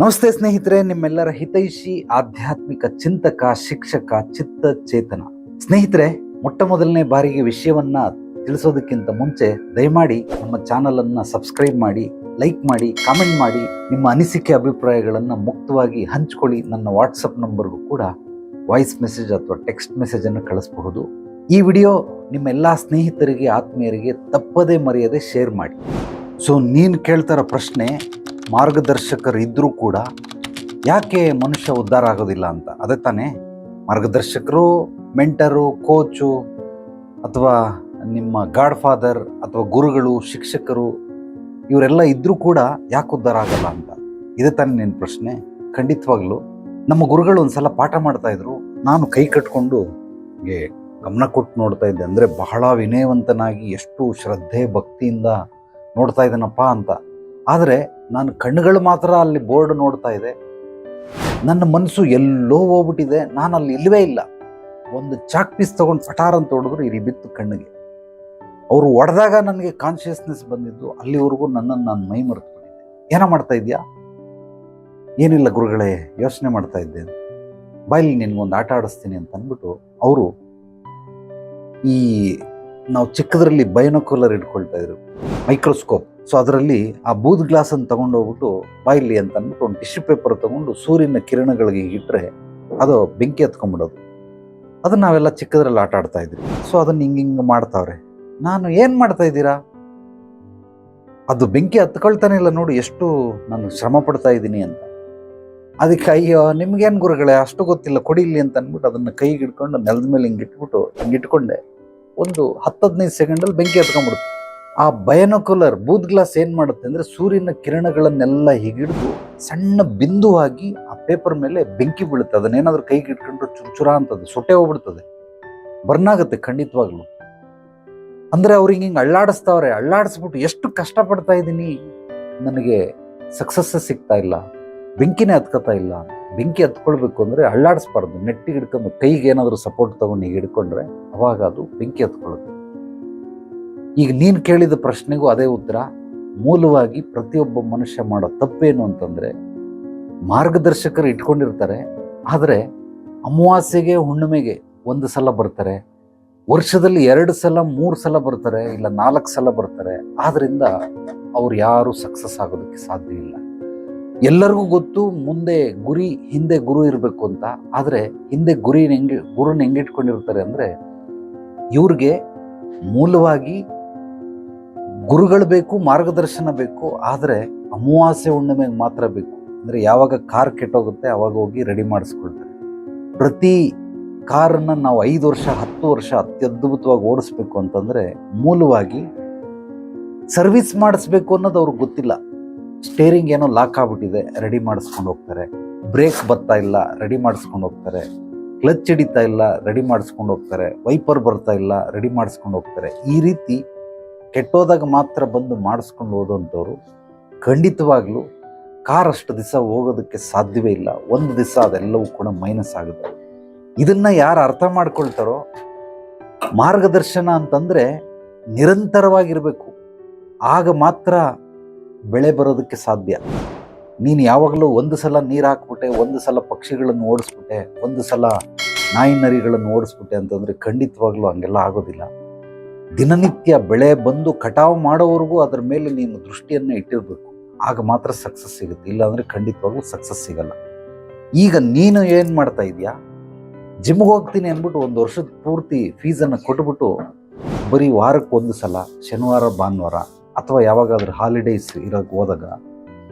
ನಮಸ್ತೆ ಸ್ನೇಹಿತರೆ, ನಿಮ್ಮೆಲ್ಲರ ಹಿತೈಷಿ, ಆಧ್ಯಾತ್ಮಿಕ ಚಿಂತಕ, ಶಿಕ್ಷಕ ಚಿತ್ತ ಚೇತನ ಸ್ನೇಹಿತರೆ ಮೊಟ್ಟ ಮೊದಲನೇ ಬಾರಿಗೆ ವಿಷಯವನ್ನ ತಿಳಿಸೋದಕ್ಕಿಂತ ಮುಂಚೆ ದಯಮಾಡಿ ನಮ್ಮ ಚಾನಲ್ ಅನ್ನ ಸಬ್ಸ್ಕ್ರೈಬ್ ಮಾಡಿ, ಲೈಕ್ ಮಾಡಿ, ಕಾಮೆಂಟ್ ಮಾಡಿ, ನಿಮ್ಮ ಅನಿಸಿಕೆ ಅಭಿಪ್ರಾಯಗಳನ್ನು ಮುಕ್ತವಾಗಿ ಹಂಚ್ಕೊಳ್ಳಿ. ನನ್ನ ವಾಟ್ಸಪ್ ನಂಬರ್ಗೂ ಕೂಡ ವಾಯ್ಸ್ ಮೆಸೇಜ್ ಅಥವಾ ಟೆಕ್ಸ್ಟ್ ಮೆಸೇಜ್ ಅನ್ನು ಕಳಿಸಬಹುದು. ಈ ವಿಡಿಯೋ ನಿಮ್ಮೆಲ್ಲ ಸ್ನೇಹಿತರಿಗೆ, ಆತ್ಮೀಯರಿಗೆ ತಪ್ಪದೇ ಮರೆಯದೆ ಶೇರ್ ಮಾಡಿ. ಸೊ, ನೀನು ಕೇಳ್ತಾರ ಪ್ರಶ್ನೆ ಮಾರ್ಗದರ್ಶಕರು ಇದ್ದರೂ ಕೂಡ ಯಾಕೆ ಮನುಷ್ಯ ಉದ್ಧಾರ ಆಗೋದಿಲ್ಲ ಅಂತ? ಅದೇ ತಾನೇ, ಮಾರ್ಗದರ್ಶಕರು, ಮೆಂಟರು, ಕೋಚು ಅಥವಾ ನಿಮ್ಮ ಗಾಡ್ ಫಾದರ್ ಅಥವಾ ಗುರುಗಳು, ಶಿಕ್ಷಕರು ಇವರೆಲ್ಲ ಇದ್ದರೂ ಕೂಡ ಯಾಕೆ ಉದ್ಧಾರ ಆಗಲ್ಲ ಅಂತ? ಇದೇ ತಾನೇ ನಿನ್ನ ಪ್ರಶ್ನೆ. ಖಂಡಿತವಾಗ್ಲೂ ನಮ್ಮ ಗುರುಗಳು ಒಂದ್ಸಲ ಪಾಠ ಮಾಡ್ತಾಯಿದ್ರು ನಾನು ಕೈ ಕಟ್ಕೊಂಡು ಗಮನ ಕೊಟ್ಟು ನೋಡ್ತಾ ಇದ್ದೆ. ಅಂದರೆ ಬಹಳ ವಿನಯವಂತನಾಗಿ ಎಷ್ಟು ಶ್ರದ್ಧೆ, ಭಕ್ತಿಯಿಂದ ನೋಡ್ತಾ ಇದ್ದಾನಪ್ಪ ಅಂತ. ಆದರೆ ನಾನು ಕಣ್ಣುಗಳು ಮಾತ್ರ ಅಲ್ಲಿ ಬೋರ್ಡ್ ನೋಡ್ತಾ ಇದೆ. ನನ್ನ ಮನಸ್ಸು ಎಲ್ಲೋ ಹೋಗ್ಬಿಟ್ಟಿದೆ. ನಾನು ಅಲ್ಲಿ ಇಲ್ಲವೇ ಇಲ್ಲ. ಒಂದು ಚಾಕ್ ಪೀಸ್ ತೊಗೊಂಡು ಪಟಾರ್ ಅಂತ ಹೊಡೆದ್ರು ಇರಿ ಬಿತ್ತು ಕಣ್ಣಿಗೆ. ಅವರು ಹೊಡೆದಾಗ ನನಗೆ ಕಾನ್ಷಿಯಸ್ನೆಸ್ ಬಂದಿದ್ದು, ಅಲ್ಲಿವರೆಗೂ ನನ್ನನ್ನು ನಾನು ಮೈ ಮರೆತುಕೊಂಡಿದ್ದೆ. ಏನೋ ಮಾಡ್ತಾ ಇದೆಯಾ? ಏನಿಲ್ಲ ಗುರುಗಳೇ, ಯೋಚನೆ ಮಾಡ್ತಾ ಇದ್ದೆ. ಬಾಯಲ್ಲಿ ನಿನಗೊಂದು ಆಟ ಆಡಿಸ್ತೀನಿ ಅಂತ ಅಂದ್ಬಿಟ್ಟು ಅವರು ಈ ನಾವು ಚಿಕ್ಕದರಲ್ಲಿ ಬೈನೋಕ್ಯುಲರ್ ಇಟ್ಕೊಳ್ತಾ ಇದ್ರು. ಮೈಕ್ರೋಸ್ಕೋಪ್. ಸೊ ಅದರಲ್ಲಿ ಆ ಬೂದ್ ಗ್ಲಾಸ್ ಅನ್ನು ತಗೊಂಡು ಹೋಗ್ಬಿಟ್ಟು ಬಾಯಿಲಿ ಅಂತ ಅಂದ್ಬಿಟ್ಟು ಒಂದು ಟಿಶ್ಯೂ ಪೇಪರ್ ತಗೊಂಡು ಸೂರ್ಯನ ಕಿರಣಗಳಿಗೆ ಇಟ್ಟರೆ ಅದು ಬೆಂಕಿ ಹತ್ಕೊಂಡ್ಬಿಡೋದು. ಅದನ್ನ ನಾವೆಲ್ಲ ಚಿಕ್ಕದ್ರಲ್ಲಿ ಆಟ ಆಡ್ತಾ ಇದ್ವಿ. ಸೊ ಅದನ್ನು ಹಿಂಗೆ ಹಿಂಗೆ ಮಾಡ್ತಾವ್ರೆ. ನಾನು ಏನು ಮಾಡ್ತಾ ಇದ್ದೀರಾ? ಅದು ಬೆಂಕಿ ಹತ್ಕೊಳ್ತಾನೆ ಇಲ್ಲ ನೋಡಿ, ಎಷ್ಟು ನಾನು ಶ್ರಮ ಪಡ್ತಾ ಇದ್ದೀನಿ ಅಂತ. ಅದಕ್ಕೆ ಅಯ್ಯೋ, ನಿಮ್ಗೇನು ಗುರುಗಳೇ, ಅಷ್ಟು ಗೊತ್ತಿಲ್ಲ, ಕೊಡಿಲಿ ಅಂತ ಅಂದ್ಬಿಟ್ಟು ಅದನ್ನು ಕೈಗೆ ಇಟ್ಕೊಂಡು ನೆಲದ ಮೇಲೆ ಹಿಂಗೆ ಇಟ್ಬಿಟ್ಟು ಹಿಂಗೆ ಇಟ್ಕೊಂಡೆ. ಒಂದು ಹತ್ತು ಹದಿನೈದು ಸೆಕೆಂಡಲ್ಲಿ ಬೆಂಕಿ ಹತ್ಕೊಂಡ್ಬಿಡುತ್ತೆ. ಆ ಬಯನೋಕುಲರ್ ಬೂತ್ ಗ್ಲಾಸ್ ಏನು ಮಾಡುತ್ತೆ ಅಂದರೆ ಸೂರ್ಯನ ಕಿರಣಗಳನ್ನೆಲ್ಲ ಹಿಡಿದು ಸಣ್ಣ ಬಿಂದುವಾಗಿ ಆ ಪೇಪರ್ ಮೇಲೆ ಬೆಂಕಿ ಬೀಳುತ್ತೆ. ಅದನ್ನೇನಾದರೂ ಕೈಗೆ ಇಟ್ಕೊಂಡ್ರೆ ಚುರುಚುರ ಅಂತದ್ದು ಸೊಟ್ಟೆ ಹೋಗ್ಬಿಡ್ತದೆ. ಬರ್ನ್ ಆಗುತ್ತೆ ಖಂಡಿತವಾಗ್ಲು. ಅಂದರೆ ಅವ್ರಿಗೆ ಹಿಂಗೆ ಅಳ್ಳಾಡಿಸ್ತಾವ್ರೆ, ಅಳ್ಳಾಡಿಸ್ಬಿಟ್ಟು ಎಷ್ಟು ಕಷ್ಟಪಡ್ತಾ ಇದ್ದೀನಿ ನನಗೆ ಸಕ್ಸಸ್ ಸಿಗ್ತಾ ಇಲ್ಲ, ಬೆಂಕಿನೇ ಹತ್ಕೋತಾ ಇಲ್ಲ, ಬೆಂಕಿ ಹತ್ಕೊಳ್ಬೇಕು ಅಂದರೆ ಅಳ್ಳಾಡಿಸ್ಬಾರ್ದು. ನೆಟ್ಟಿಗೆ ಹಿಡ್ಕೊಂಡು ಕೈಗೆ ಏನಾದರೂ ಸಪೋರ್ಟ್ ತೊಗೊಂಡು ಹಿಡ್ಕೊಂಡ್ರೆ ಅವಾಗ ಅದು ಬೆಂಕಿ ಹತ್ಕೊಳ್ಳುತ್ತೆ ಈಗ ನೀನು ಕೇಳಿದ ಪ್ರಶ್ನೆಗೂ ಅದೇ ಉತ್ತರ. ಮೂಲವಾಗಿ ಪ್ರತಿಯೊಬ್ಬ ಮನುಷ್ಯ ಮಾಡೋ ತಪ್ಪೇನು ಅಂತಂದರೆ, ಮಾರ್ಗದರ್ಶಕರು ಇಟ್ಕೊಂಡಿರ್ತಾರೆ, ಆದರೆ ಅಮಾವಾಸ್ಯೆಗೆ, ಹುಣ್ಣಿಮೆಗೆ ಒಂದು ಸಲ ಬರ್ತಾರೆ. ವರ್ಷದಲ್ಲಿ ಎರಡು ಸಲ, ಮೂರು ಸಲ ಬರ್ತಾರೆ, ಇಲ್ಲ ನಾಲ್ಕು ಸಲ ಬರ್ತಾರೆ. ಆದ್ದರಿಂದ ಅವ್ರು ಯಾರು ಸಕ್ಸಸ್ ಆಗೋದಕ್ಕೆ ಸಾಧ್ಯ ಇಲ್ಲ. ಎಲ್ಲರಿಗೂ ಗೊತ್ತು, ಮುಂದೆ ಗುರಿ, ಹಿಂದೆ ಗುರು ಇರಬೇಕು ಅಂತ. ಆದರೆ ಹಿಂದೆ ಗುರಿ ಹೆಂಗೆ, ಗುರುನ ಹೆಂಗಿಟ್ಕೊಂಡಿರ್ತಾರೆ ಅಂದರೆ, ಇವ್ರಿಗೆ ಮೂಲವಾಗಿ ಗುರುಗಳು ಬೇಕು, ಮಾರ್ಗದರ್ಶನ ಬೇಕು, ಆದರೆ ಅಮಾವಾಸ್ಯೆ ಹುಣ್ಣಿಮೆಗೆ ಮಾತ್ರ ಬೇಕು. ಅಂದರೆ ಯಾವಾಗ ಕಾರ್ ಕೆಟ್ಟೋಗುತ್ತೆ, ಅವಾಗ ಹೋಗಿ ರೆಡಿ ಮಾಡಿಸ್ಕೊಳ್ತಾರೆ. ಪ್ರತಿ ಕಾರನ್ನು ನಾವು ಐದು ವರ್ಷ, ಹತ್ತು ವರ್ಷ ಅತ್ಯದ್ಭುತವಾಗಿ ಓಡಿಸ್ಬೇಕು ಅಂತಂದರೆ ಮೂಲವಾಗಿ ಸರ್ವಿಸ್ ಮಾಡಿಸ್ಬೇಕು ಅನ್ನೋದು ಅವ್ರಿಗೆ ಗೊತ್ತಿಲ್ಲ. ಸ್ಟೇರಿಂಗ್ ಏನೋ ಲಾಕ್ ಆಗ್ಬಿಟ್ಟಿದೆ ರೆಡಿ ಮಾಡಿಸ್ಕೊಂಡು ಹೋಗ್ತಾರೆ. ಬ್ರೇಕ್ ಬರ್ತಾ ಇಲ್ಲ ರೆಡಿ ಮಾಡಿಸ್ಕೊಂಡು ಹೋಗ್ತಾರೆ. ಕ್ಲಚ್ ಹಿಡಿತಾ ಇಲ್ಲ ರೆಡಿ ಮಾಡಿಸ್ಕೊಂಡು ಹೋಗ್ತಾರೆ. ವೈಪರ್ ಬರ್ತಾ ಇಲ್ಲ ರೆಡಿ ಮಾಡಿಸ್ಕೊಂಡು ಹೋಗ್ತಾರೆ. ಈ ರೀತಿ ಕೆಟ್ಟೋದಾಗ ಮಾತ್ರ ಬಂದು ಮಾಡಿಸ್ಕೊಂಡು ಹೋದಂಥವ್ರು ಖಂಡಿತವಾಗ್ಲೂ ಕಾರ್ ಅಷ್ಟು ದಿವಸ ಹೋಗೋದಕ್ಕೆ ಸಾಧ್ಯವೇ ಇಲ್ಲ. ಒಂದು ದಿವಸ ಅದೆಲ್ಲವೂ ಕೂಡ ಮೈನಸ್ ಆಗುತ್ತೆ. ಇದನ್ನು ಯಾರು ಅರ್ಥ ಮಾಡ್ಕೊಳ್ತಾರೋ, ಮಾರ್ಗದರ್ಶನ ಅಂತಂದರೆ ನಿರಂತರವಾಗಿರಬೇಕು. ಆಗ ಮಾತ್ರ ಬೆಳೆ ಬರೋದಕ್ಕೆ ಸಾಧ್ಯ. ನೀನು ಯಾವಾಗಲೂ ಒಂದು ಸಲ ನೀರು ಹಾಕ್ಬಿಟ್ಟೆ, ಒಂದು ಸಲ ಪಕ್ಷಿಗಳನ್ನು ಓಡಿಸ್ಬಿಟ್ಟೆ, ಒಂದು ಸಲ ನಾಯಿ ನರಿಗಳನ್ನು ಓಡಿಸ್ಬಿಟ್ಟೆ ಅಂತಂದರೆ ಖಂಡಿತವಾಗ್ಲೂ ಹಂಗೆಲ್ಲ ಆಗೋದಿಲ್ಲ. ದಿನನಿತ್ಯ ಬೆಳೆ ಬಂದು ಕಟಾವು ಮಾಡೋವರೆಗೂ ಅದರ ಮೇಲೆ ನೀನು ದೃಷ್ಟಿಯನ್ನು ಇಟ್ಟಿರಬೇಕು. ಆಗ ಮಾತ್ರ ಸಕ್ಸಸ್ ಸಿಗುತ್ತೆ. ಇಲ್ಲಾಂದರೆ ಖಂಡಿತವಾಗ್ಲೂ ಸಕ್ಸಸ್ ಸಿಗಲ್ಲ. ಈಗ ನೀನು ಏನು ಮಾಡ್ತಾ ಇದೀಯಾ? ಜಿಮ್ಗೆ ಹೋಗ್ತೀನಿ ಅಂದ್ಬಿಟ್ಟು ಒಂದು ವರ್ಷದ ಪೂರ್ತಿ ಫೀಸನ್ನು ಕೊಟ್ಬಿಟ್ಟು ಬರೀ ವಾರಕ್ಕೆ ಒಂದು ಸಲ, ಶನಿವಾರ, ಭಾನುವಾರ ಅಥವಾ ಯಾವಾಗಾದ್ರೂ ಹಾಲಿಡೇಸ್ ಇರೋಕ್ಕೆ ಹೋದಾಗ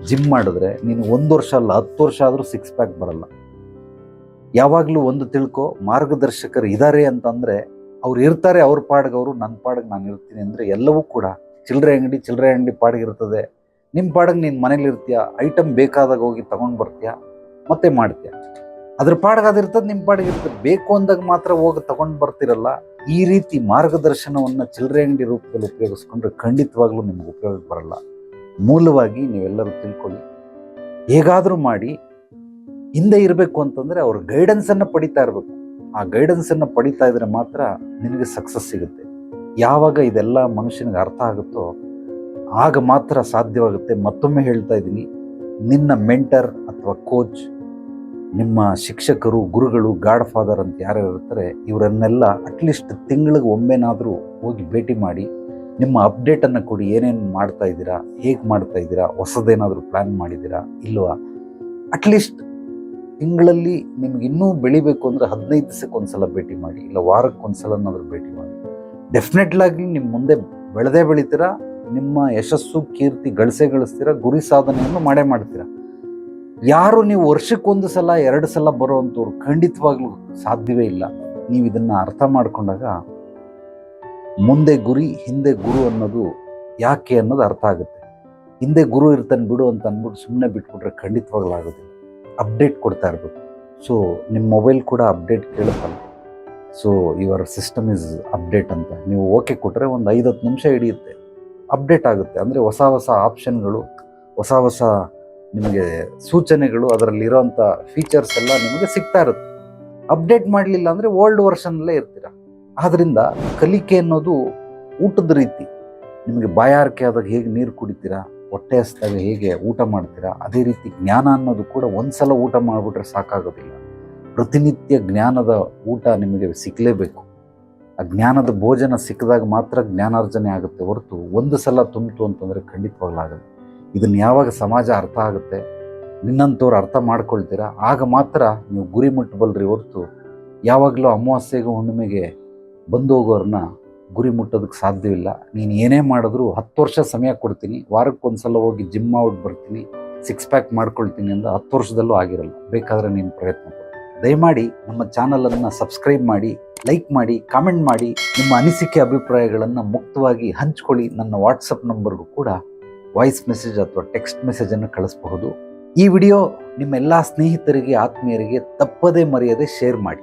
ಜಿಮ್ ಮಾಡಿದ್ರೆ ನೀನು ಒಂದು ವರ್ಷ ಅಲ್ಲ, ಹತ್ತು ವರ್ಷ ಆದರೂ ಸಿಕ್ಸ್ ಪ್ಯಾಕ್ ಬರಲ್ಲ. ಯಾವಾಗಲೂ ಒಂದು ತಿಳ್ಕೊ, ಮಾರ್ಗದರ್ಶಕರು ಇದ್ದಾರೆ ಅಂತಂದರೆ ಅವ್ರು ಇರ್ತಾರೆ, ಅವ್ರ ಪಾಡಿಗೆ ಅವರು ನನ್ನ ಪಾಡಿಗೆ ನಾನು ಇರ್ತೀನಿ ಅಂದರೆ ಎಲ್ಲವೂ ಕೂಡ ಚಿಲ್ಲರೆ ಅಂಗಡಿ ಚಿಲ್ಲರೆ ಅಂಗಡಿ ಪಾಡಿಗೆ ಇರ್ತದೆ. ನಿಮ್ಮ ಪಾಡಿಗೆ ನೀನು ಮನೇಲಿ ಇರ್ತೀಯ? ಐಟಮ್ ಬೇಕಾದಾಗ ಹೋಗಿ ತಗೊಂಡು ಬರ್ತೀಯ? ಮತ್ತೆ ಮಾಡ್ತೀಯ? ಅದ್ರ ಪಾಡಿಗೆ ಅದಿರ್ತದೆ ನಿಮ್ಮ ಪಾಡಿಗೆ ಇರ್ತದೆ. ಬೇಕು ಅಂದಾಗ ಮಾತ್ರ ಹೋಗಿ ತಗೊಂಡು ಬರ್ತಿರಲ್ಲ. ಈ ರೀತಿ ಮಾರ್ಗದರ್ಶನವನ್ನು ಚಿಲ್ಲರೆ ಅಂಗಡಿ ರೂಪದಲ್ಲಿ ಉಪಯೋಗಿಸ್ಕೊಂಡ್ರೆ ಖಂಡಿತವಾಗ್ಲೂ ನಿಮ್ಗೆ ಉಪಯೋಗ ಬರಲ್ಲ. ಮೂಲವಾಗಿ ನೀವೆಲ್ಲರೂ ತಿಳ್ಕೊಳ್ಳಿ. ಹೇಗಾದರೂ ಮಾಡಿ, ಹಿಂದೆ ಇರಬೇಕು ಅಂತಂದರೆ ಅವ್ರ ಗೈಡೆನ್ಸನ್ನು ಪಡಿತಾ ಇರಬೇಕು. ಆ ಗೈಡೆನ್ಸನ್ನು ಪಡಿತಾ ಇದ್ರೆ ಮಾತ್ರ ನಿನಗೆ ಸಕ್ಸಸ್ ಸಿಗುತ್ತೆ. ಯಾವಾಗ ಇದೆಲ್ಲ ಮನುಷ್ಯನಿಗೆ ಅರ್ಥ ಆಗುತ್ತೋ ಆಗ ಮಾತ್ರ ಸಾಧ್ಯವಾಗುತ್ತೆ. ಮತ್ತೊಮ್ಮೆ ಹೇಳ್ತಾ ಇದ್ದೀನಿ, ನಿನ್ನ ಮೆಂಟರ್ ಅಥವಾ ಕೋಚ್ ನಿಮ್ಮ ಶಿಕ್ಷಕರು, ಗುರುಗಳು ಗಾಡ್ ಫಾದರ್ ಅಂತ ಯಾರು ಇರ್ತಾರೆ, ಇವರನ್ನೆಲ್ಲ ಅಟ್ಲೀಸ್ಟ್ ತಿಂಗಳಿಗೆ ಒಮ್ಮೆನಾದರೂ ಹೋಗಿ ಭೇಟಿ ಮಾಡಿ, ನಿಮ್ಮ ಅಪ್ಡೇಟನ್ನು ಕೊಡಿ, ಏನೇನು ಮಾಡ್ತಾ ಇದ್ದೀರಾ, ಹೇಗೆ ಮಾಡ್ತಾ ಇದ್ದೀರಾ, ಹೊಸದೇನಾದರೂ ಪ್ಲ್ಯಾನ್ ಮಾಡಿದ್ದೀರಾ, ಇಲ್ವಾ? ಅಟ್ಲೀಸ್ಟ್ ತಿಂಗಳಲ್ಲಿ ನಿಮ್ಗೆ ಇನ್ನೂ ಬೆಳಿಬೇಕು ಅಂದರೆ ಹದಿನೈದು ದಿವಸಕ್ಕೆ ಒಂದ್ಸಲ ಭೇಟಿ ಮಾಡಿ, ಇಲ್ಲ ವಾರಕ್ಕೆ ಒಂದ್ಸಲನಾದರೂ ಭೇಟಿ ಮಾಡಿ. ಡೆಫಿನೆಟ್ಲಾಗಿ ನಿಮ್ಮ ಮುಂದೆ ಬೆಳೆದೇ ಬೆಳಿತೀರ, ನಿಮ್ಮ ಯಶಸ್ಸು, ಕೀರ್ತಿ, ಗಳಿಸೇ ಗಳಿಸ್ತೀರ, ಗುರಿ ಸಾಧನೆಯನ್ನು ಮಾಡೇ ಮಾಡ್ತೀರ? ಯಾರು ನೀವು ವರ್ಷಕ್ಕೊಂದು ಸಲ, ಎರಡು ಸಲ ಬರುವಂಥವ್ರು ಖಂಡಿತವಾಗ್ಲೂ ಸಾಧ್ಯವೇ ಇಲ್ಲ. ನೀವು ಇದನ್ನು ಅರ್ಥ ಮಾಡಿಕೊಂಡಾಗ ಮುಂದೆ ಗುರಿ, ಹಿಂದೆ ಗುರು ಅನ್ನೋದು ಯಾಕೆ ಅನ್ನೋದು ಅರ್ಥ ಆಗುತ್ತೆ. ಹಿಂದೆ ಗುರು ಇರ್ತಾನೆ ಬಿಡು ಅಂತ ಅಂದ್ಬಿಟ್ಟು ಸುಮ್ಮನೆ ಬಿಟ್ಬಿಟ್ರೆ ಖಂಡಿತವಾಗ್ಲೂ ಆಗೋದಿಲ್ಲ. ಅಪ್ಡೇಟ್ ಕೊಡ್ತಾ ಇರಬೇಕು. ಸೊ ನಿಮ್ಮ ಮೊಬೈಲ್ ಕೂಡ update ಕೇಳುತ್ತಲ್ಲ. So your system is update ಅಂತ. ನೀವು ಓಕೆ ಕೊಟ್ಟರೆ ಒಂದು ಐದು ಹತ್ತು ನಿಮಿಷ ಹಿಡಿಯುತ್ತೆ. ಅಪ್ಡೇಟ್ ಆಗುತ್ತೆ. ಅಂದರೆ ಹೊಸ ಹೊಸ ಆಪ್ಷನ್ಗಳು ಹೊಸ ಹೊಸ ನಿಮಗೆ ಸೂಚನೆಗಳು, ಅದರಲ್ಲಿರೋಂಥ ಫೀಚರ್ಸ್ ಎಲ್ಲ ನಿಮಗೆ ಸಿಗ್ತಾ ಇರುತ್ತೆ. ಅಪ್ಡೇಟ್ ಮಾಡಲಿಲ್ಲ ಅಂದರೆ ಓಲ್ಡ್ ವರ್ಷನಲ್ಲೇ ಇರ್ತೀರ? ಆದ್ದರಿಂದ ಕಲಿಕೆ ಅನ್ನೋದು ಊಟದ ರೀತಿ. ನಿಮಗೆ ಬಾಯಾರಿಕೆ ಆದಾಗ ಹೇಗೆ ನೀರು ಕುಡಿತೀರಾ? ಹೊಟ್ಟೆ ಹಸ್ದಾಗ ಹೇಗೆ ಊಟ ಮಾಡ್ತೀರಾ? ಅದೇ ರೀತಿ ಜ್ಞಾನ ಅನ್ನೋದು ಕೂಡ ಒಂದ್ಸಲ ಊಟ ಮಾಡಿಬಿಟ್ರೆ ಸಾಕಾಗೋದಿಲ್ಲ. ಪ್ರತಿನಿತ್ಯ ಜ್ಞಾನದ ಊಟ ನಿಮಗೆ ಸಿಕ್ಕಲೇಬೇಕು ಆ ಜ್ಞಾನದ ಭೋಜನ ಸಿಕ್ಕಿದಾಗ ಮಾತ್ರ ಜ್ಞಾನಾರ್ಜನೆ ಆಗುತ್ತೆ ಹೊರತು ಒಂದು ಸಲ ತುಂಬಿತು ಅಂತಂದರೆ ಖಂಡಿತವಾಗಲಾಗಲ್ಲ. ಇದನ್ನು ಯಾವಾಗ ಸಮಾಜ ಅರ್ಥ ಆಗುತ್ತೆ, ನಿನ್ನಂಥವ್ರು ಅರ್ಥ ಮಾಡ್ಕೊಳ್ತೀರಾ? ಆಗ ಮಾತ್ರ ನೀವು ಗುರಿ ಮುಟ್ಟಬಲ್ರಿ ಹೊರತು. ಯಾವಾಗಲೂ ಅಮಾವಾಸ್ಯೆಗೆ ಹುಣ್ಣಿಮೆಗೆ ಬಂದು ಹೋಗೋರನ್ನ ಗುರಿ ಮುಟ್ಟೋದಕ್ಕೆ ಸಾಧ್ಯವಿಲ್ಲ. ನೀನು ಏನೇ ಮಾಡಿದ್ರು ಹತ್ತು ವರ್ಷ ಸಮಯ ಕೊಡ್ತೀನಿ. ವಾರಕ್ಕೊಂದ್ಸಲ ಹೋಗಿ ಜಿಮ್ ಔಟ್ ಬರ್ತೀನಿ. ಸಿಕ್ಸ್ ಪ್ಯಾಕ್ ಮಾಡ್ಕೊಳ್ತೀನಿ ಅಂತ ಹತ್ತು ವರ್ಷದಲ್ಲೂ ಆಗಿರಲ್ಲ. ಬೇಕಾದರೆ ನೀನು ಪ್ರಯತ್ನ ದಯಮಾಡಿ ನಮ್ಮ ಚಾನಲನ್ನು ಸಬ್ಸ್ಕ್ರೈಬ್ ಮಾಡಿ ಲೈಕ್ ಮಾಡಿ ಕಾಮೆಂಟ್ ಮಾಡಿ, ನಿಮ್ಮ ಅನಿಸಿಕೆ ಅಭಿಪ್ರಾಯಗಳನ್ನು ಮುಕ್ತವಾಗಿ ಹಂಚ್ಕೊಳ್ಳಿ. ನನ್ನ ವಾಟ್ಸಪ್ ನಂಬರ್ಗೂ ಕೂಡ ವಾಯ್ಸ್ ಮೆಸೇಜ್ ಅಥವಾ ಟೆಕ್ಸ್ಟ್ ಮೆಸೇಜನ್ನು ಕಳಿಸಬಹುದು. ಈ ವಿಡಿಯೋ ನಿಮ್ಮೆಲ್ಲ ಸ್ನೇಹಿತರಿಗೆ, ಆತ್ಮೀಯರಿಗೆ ತಪ್ಪದೇ ಮರೆಯದೆ ಶೇರ್ ಮಾಡಿ.